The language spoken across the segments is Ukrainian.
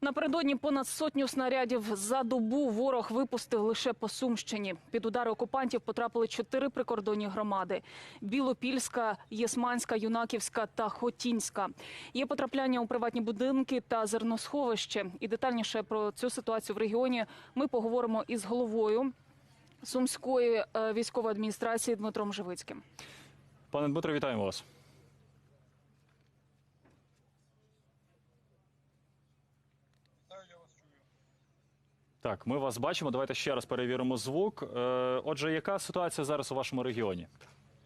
Напередодні понад сотню снарядів за добу ворог випустив лише по Сумщині. Під удари окупантів потрапили чотири прикордонні громади: Білопільська, Єсманська, Юнаківська та Хотінська. Є потрапляння у приватні будинки та зерносховище. І детальніше про цю ситуацію в регіоні ми поговоримо із головою Сумської е, військової адміністрації Дмитром Живицьким. Пане Дмитро, вітаємо вас. Так, я вас чую. Так, ми вас бачимо. Давайте ще раз перевіримо звук. Е, Отже, яка ситуація зараз у вашому регіоні?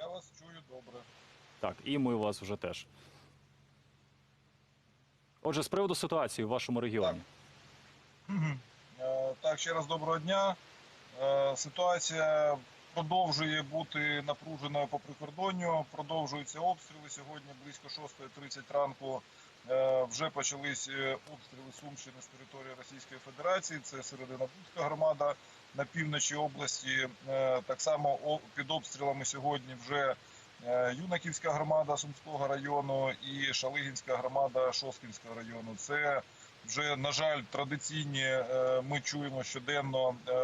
Я вас чую добре. Так, і ми вас вже теж. Отже, з приводу ситуації в вашому регіоні. Так, Так, ще раз доброго дня. Е, Ситуація продовжує бути напруженою по прикордонню. Продовжуються обстріли. Сьогодні близько 6.30 ранку е, вже почались е, обстріли Сумщини з території Російської Федерації. Це Серединобудська громада на півночі області. Е, Так само під обстрілами сьогодні вже Юнаківська громада Сумського району і Шалигінська громада Шоскінського району. Це вже на жаль традиційні. е, Ми чуємо щоденно е,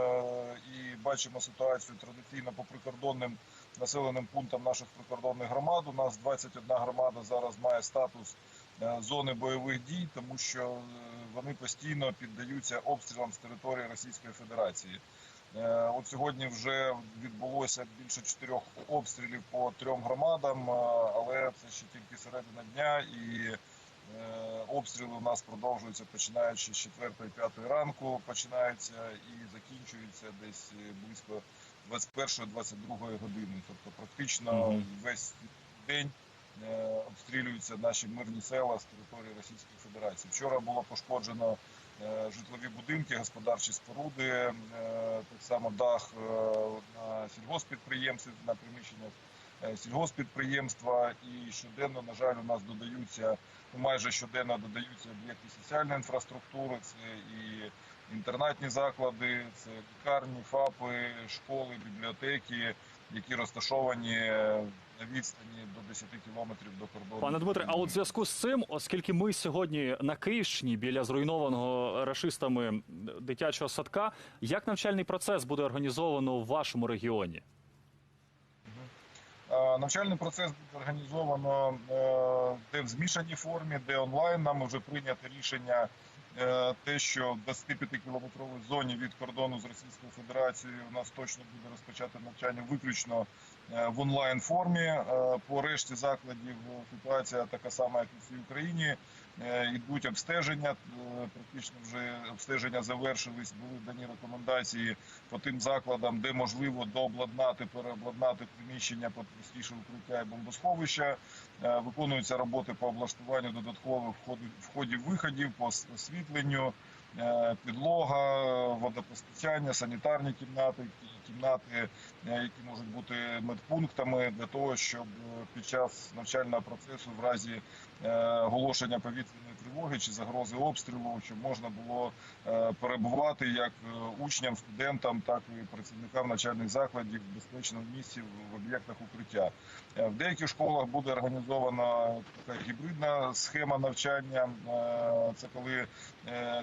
і бачимо ситуацію традиційно по прикордонним населеним пунктам наших прикордонних громад. У нас 21 громада зараз має статус е, зони бойових дій, тому що вони постійно піддаються обстрілам з території Російської Федерації. От сьогодні вже відбулося більше чотирьох обстрілів по трьом громадам, але це ще тільки середина дня і обстріли у нас продовжуються починаючи з 4-5 ранку, починаються і закінчуються десь е, близько 21-22 години. Тобто практично Мгм. весь день е, обстрілюються наші мирні села з території Російської Федерації. Вчора було пошкоджено е, житлові будинки, господарчі споруди, е, так само дах е, на сільгоспідприємстві, на приміщеннях е, сільгоспідприємства. І щоденно, на жаль, у нас додаються, ну, майже щоденно додаються об'єкти соціальної інфраструктури, це і інтернатні заклади, це лікарні, ФАПи, школи, бібліотеки, які розташовані е, на відстані до 10 кілометрів до кордону. Пане Дмитре, а от зв'язку з цим, оскільки ми сьогодні на Київщині біля зруйнованого рашистами дитячого садка, як навчальний процес буде організовано в вашому регіоні? Е, Навчальний процес організовано е, де в змішаній формі, де онлайн. Нам вже прийнято рішення е, те, що в 25-кілометровій зоні від кордону з Російською Федерацією у нас точно буде розпочати навчання виключно в онлайн формі. По решті закладів ситуація така сама, як і в всій Україні. Е, Йдуть обстеження. е, Практично вже обстеження завершились. Були дані рекомендації по тим закладам, де можливо дообладнати, переобладнати приміщення під простіше укриття і бомбосховища. Е, Виконуються роботи по облаштуванню додаткових входів, виходів, по освітленню, підлога, водопостачання, санітарні кімнати, кімнати, е, які можуть бути медпунктами для того, щоб е, під час навчального процесу в разі е, оголошення повітряної тривоги чи загрози обстрілу, щоб можна було е, перебувати як е, учням, студентам, так і працівникам навчальних закладів в безпечному місці в- об'єктах укриття. Е, В деяких школах буде організована така гібридна схема навчання. Це коли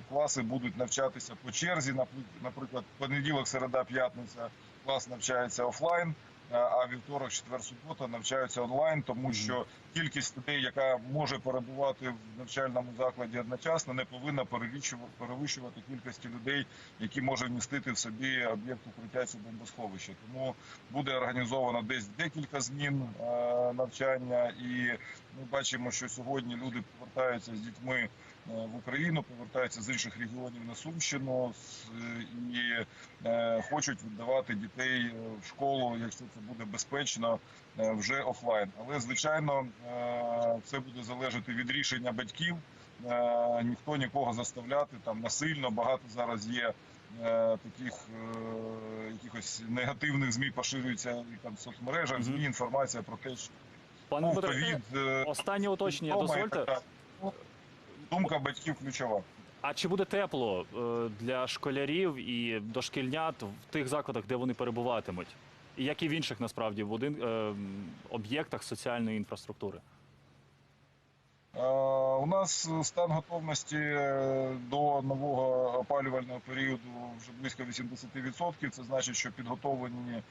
класи будуть навчатися по черзі. Напри- Наприклад, понеділок, середа, п'ятниця клас навчається офлайн. Е, А вівторок, четвер, субота навчаються онлайн, тому що кількість людей, яка може перебувати в навчальному закладі одночасно, не повинна перевищува- перевищувати кількості людей, які може вмістити в собі об'єкт укриття чи бомбосховища. Тому буде організовано десь декілька змін е, навчання, і ми бачимо, що сьогодні люди повертаються з дітьми в Україну, повертаються з інших регіонів на Сумщину і е, хочуть віддавати дітей е, в школу, якщо це буде безпечно, е, вже офлайн. Але звичайно, е, це буде залежати від рішення батьків. Е, Ніхто нікого заставляти там насильно. Багато зараз є е, таких е, якихось негативних змі поширюються і там в соцмережах. Змі інформація про те, що Пане ковід е, останнє уточнення дозвольте. Думка батьків ключова. А чи буде тепло е, для школярів і дошкільнят в тих закладах, де вони перебуватимуть? І як і в інших насправді будин... е, об'єктах соціальної інфраструктури? Е, У нас стан готовності до нового опалювального періоду вже близько 80%. Це значить, що підготовлені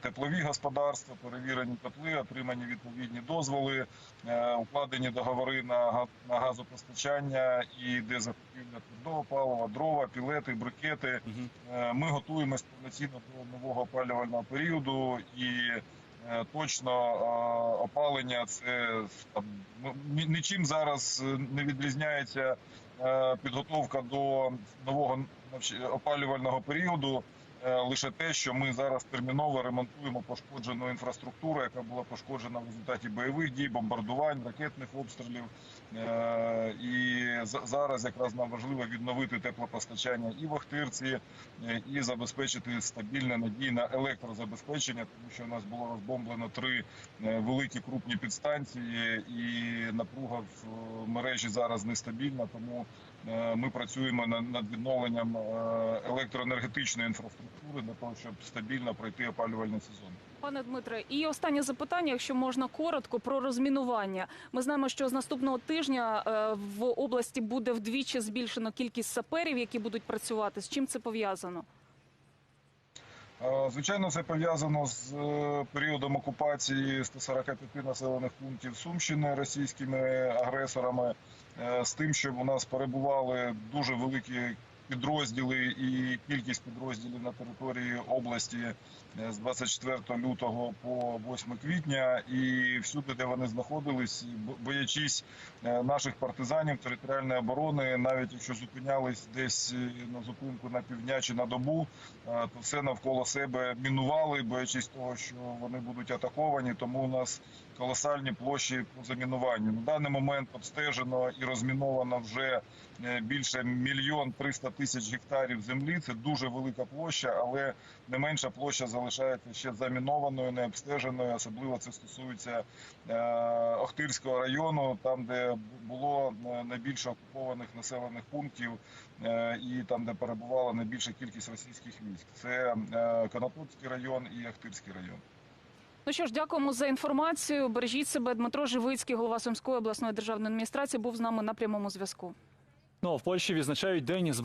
теплові господарства, перевірені котли, отримані відповідні дозволи, е, укладені договори на газопостачання і де закупівля твердого палива, дрова, пілети, брикети. Е, Ми готуємось повноцінно до нового опалювального періоду і е, точно е, опалення це ну, ні- нічим зараз е, не відрізняється е, підготовка до нового опалювального періоду. Е, Лише те, що ми зараз терміново ремонтуємо пошкоджену інфраструктуру, яка була пошкоджена в результаті бойових дій, бомбардувань, ракетних обстрілів. Е, І за- зараз якраз нам важливо відновити теплопостачання і в Охтирці, е, і забезпечити стабільне надійне електрозабезпечення, тому що у нас було розбомблено три великі крупні підстанції, і напруга в мережі зараз нестабільна. Тому ми працюємо над відновленням е, електроенергетичної інфраструктури для того, щоб стабільно пройти опалювальний сезон. Пане Дмитре, і останнє запитання, якщо можна коротко, про розмінування. Ми знаємо, що з наступного тижня е, в області буде вдвічі збільшено кількість саперів, які будуть працювати. З чим це пов'язано? Е, Звичайно, це пов'язано з е, періодом окупації 145 населених пунктів Сумщини російськими агресорами, е, з тим, щоб у нас перебували дуже великі підрозділи і кількість підрозділів на території області е, з 24 лютого по 8 квітня, і всюди, де вони знаходились, бо- боячись е, наших партизанів територіальної оборони, навіть якщо зупинялись десь е, на зупинку на півдня чи на добу, то все навколо себе мінували, боячись того, що вони будуть атаковані. Тому у нас колосальні площі по замінуванню. На даний момент обстежено і розміновано вже більше мільйон триста тисяч гектарів землі. Це дуже велика площа, але не менша площа залишається ще замінованою, не обстеженою. Особливо це стосується е, Охтирського району, там де було е, найбільше окупованих населених пунктів е, і там, де перебувала найбільша кількість російських військ. Це е, Конотопський район і Ахтирський район. Ну що ж, дякуємо за інформацію. Бережіть себе. Дмитро Живицький, голова Сумської обласної державної адміністрації, був з нами на прямому зв'язку. Ну а в Польщі відзначають день